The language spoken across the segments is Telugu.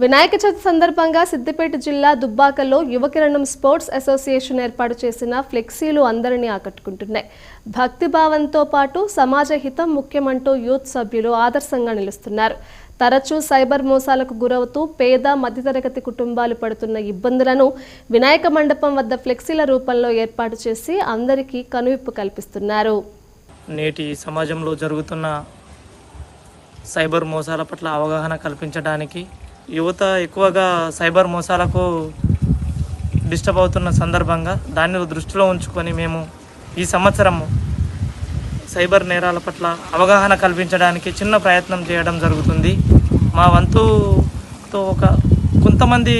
వినాయక చవితి సందర్భంగా సిద్దిపేట జిల్లా దుబ్బాకలో యువకిరణం స్పోర్ట్స్ అసోసియేషన్ ఏర్పాటు చేసిన ఫ్లెక్సీలు అందరినీ ఆకట్టుకుంటున్నాయి. భక్తి భావంతో పాటు సమాజ హితం ముఖ్యమంటూ యూత్ సభ్యులు ఆదర్శంగా నిలుస్తున్నారు. తరచూ సైబర్ మోసాలకు గురవుతూ పేద మధ్యతరగతి కుటుంబాలు పడుతున్న ఇబ్బందులను వినాయక మండపం వద్ద ఫ్లెక్సీల రూపంలో ఏర్పాటు చేసి అందరికీ కనువిప్పు కల్పిస్తున్నారు. నేటి సమాజంలో జరుగుతున్న సైబర్ మోసాల పట్ల అవగాహన కల్పించడానికి యువత ఎక్కువగా సైబర్ మోసాలకు డిస్టర్బ్ అవుతున్న సందర్భంగా దాన్ని దృష్టిలో ఉంచుకొని మేము ఈ సంవత్సరం సైబర్ నేరాల పట్ల అవగాహన కల్పించడానికి చిన్న ప్రయత్నం చేయడం జరుగుతుంది. మా వంతుతో ఒక కొంతమంది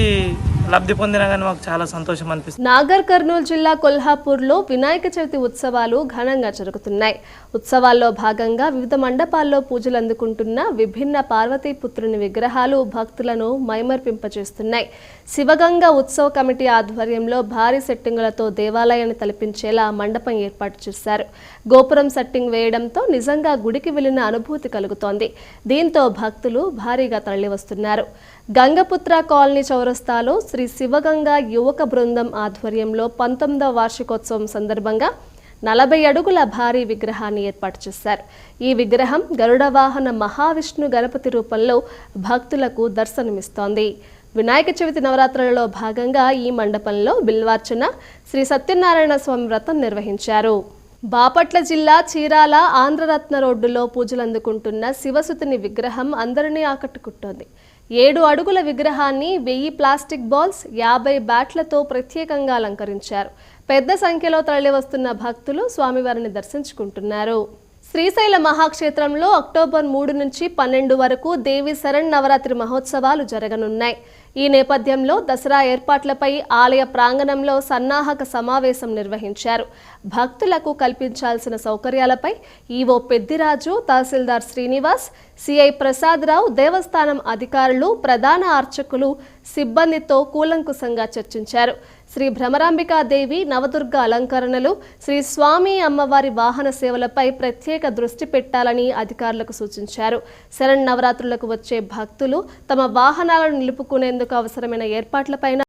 లబ్ధి పొందినా కానీ మాకు చాలా సంతోషం అనిపిస్తుంది. నాగర్ కర్నూలు జిల్లా కొల్హాపూర్లో వినాయక చవితి ఉత్సవాలు ఘనంగా జరుగుతున్నాయి. ఉత్సవాల్లో భాగంగా వివిధ మండపాల్లో పూజలు అందుకుంటున్న విభిన్న పార్వతీపుత్రుని విగ్రహాలు భక్తులను మైమర్పింపజేస్తున్నాయి. శివగంగ ఉత్సవ కమిటీ ఆధ్వర్యంలో భారీ సెట్టింగులతో దేవాలయాన్ని తలపించేలా మండపం ఏర్పాటు చేశారు. గోపురం సెట్టింగ్ వేయడంతో నిజంగా గుడికి వెళ్ళిన అనుభూతి కలుగుతోంది. దీంతో భక్తులు భారీగా తరలివస్తున్నారు. గంగపుత్ర కాలనీ చౌరస్తాలో శ్రీ శివగంగ యువక బృందం ఆధ్వర్యంలో పంతొమ్మిదవ వార్షికోత్సవం సందర్భంగా నలభై అడుగుల భారీ విగ్రహాన్ని ఏర్పాటు చేశారు. ఈ విగ్రహం గరుడ వాహన మహావిష్ణు గణపతి రూపంలో భక్తులకు దర్శనమిస్తోంది. వినాయక చవితి నవరాత్రులలో భాగంగా ఈ మండపంలో బిల్వార్చన శ్రీ సత్యనారాయణ స్వామి వ్రతం నిర్వహించారు. బాపట్ల జిల్లా చీరాల ఆంధ్రరత్న రోడ్డులో పూజలు అందుకుంటున్న శివసుతుని విగ్రహం అందరినీ ఆకట్టుకుంటోంది. ఏడు అడుగుల విగ్రహాన్ని వెయ్యి ప్లాస్టిక్ బాల్స్ యాభై బ్యాట్లతో ప్రత్యేకంగా అలంకరించారు. పెద్ద సంఖ్యలో తరలివస్తున్న భక్తులు స్వామివారిని దర్శించుకుంటున్నారు. శ్రీశైల మహాక్షేత్రంలో అక్టోబర్ మూడు నుంచి పన్నెండు వరకు దేవి శరణ్ నవరాత్రి మహోత్సవాలు జరగనున్నాయి. ఈ నేపథ్యంలో దసరా ఏర్పాట్లపై ఆలయ ప్రాంగణంలో సన్నాహక సమావేశం నిర్వహించారు. భక్తులకు కల్పించాల్సిన సౌకర్యాలపై ఈవో పెద్దిరాజు తహసీల్దార్ శ్రీనివాస్ సిఐ ప్రసాదరావు దేవస్థానం అధికారులు ప్రధాన అర్చకులు సిబ్బందితో కూలంకుశంగా చర్చించారు. శ్రీ భ్రమరాంబికాదేవి నవదుర్గ అలంకరణలు శ్రీ స్వామి అమ్మవారి వాహన సేవలపై ప్రత్యేక ప్రత్యేక దృష్టి పెట్టాలని అధికారులకు సూచించారు. శరణ్ నవరాత్రులకు వచ్చే భక్తులు తమ వాహనాలను నిలుపుకునేందుకు అవసరమైన ఏర్పాట్లపైన